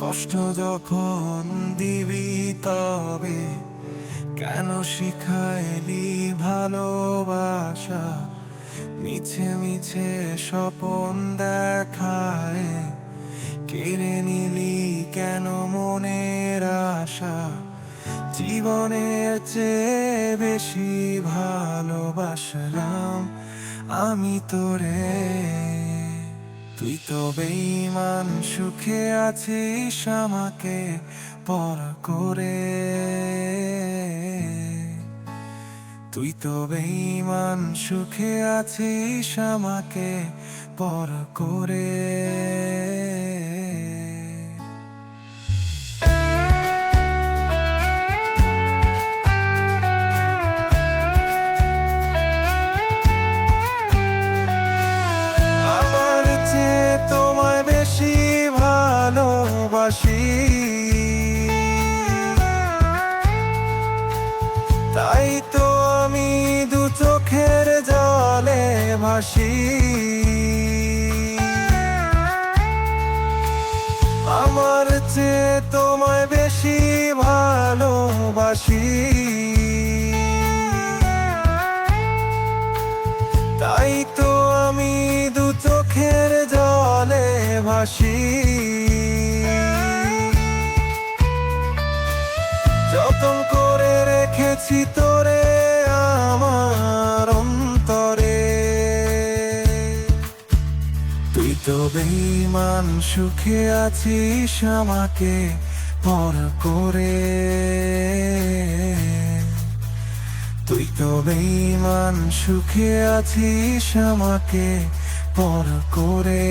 কষ্ট যখন দিবি তবে কেন শিখাইলি ভালোবাসা? মিছে মিছে স্বপন দেখায়, কেড়ে নিলি কেন মনের আশা? জীবনের চেয়ে বেশি ভালোবাসলাম আমি তোরে। তুই তো বেইমান সুখে আছিস আমাকে পর করে। তুই তো বেইমান সুখে আছিস আমাকে পর করে। ভাসি আমার চেয়ে তোমায় বেশি ভালোবাসি। তাই তো আমি দু চোখের জলে ভাসি। যতন করে রেখেছি তোরে তুই তো বেইমান সুখে আছিস আমাকে পর করে তুই তো বেইমান সুখে আছিস আমাকে পর করে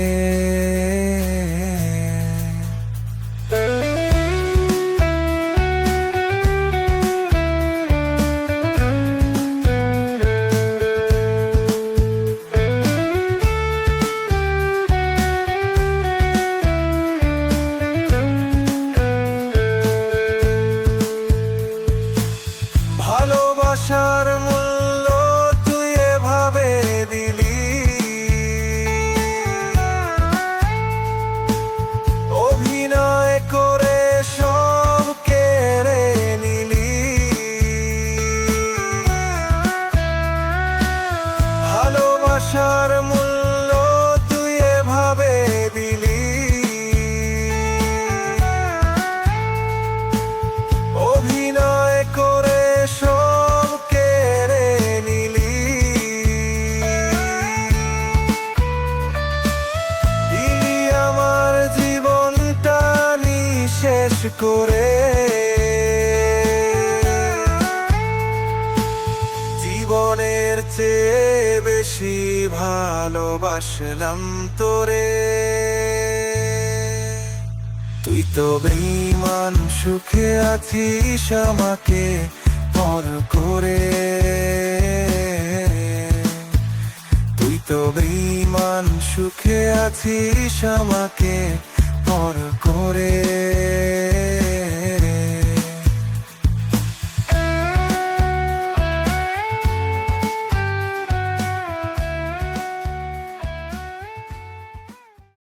ভালোবাসার মূল্য তুই এভাবে দিলি। অভিনয় করে সব কেড়ে নিলি। দিলি আমার জীবনটা নিঃশেষ করে। জীবনের চেয়ে বেশি ভালোবাসলাম তোরে। তুই তো বেইমান সুখে আছিস আমাকে পর করে। তুই তো বেইমান সুখে আছিস আমাকে পর করে।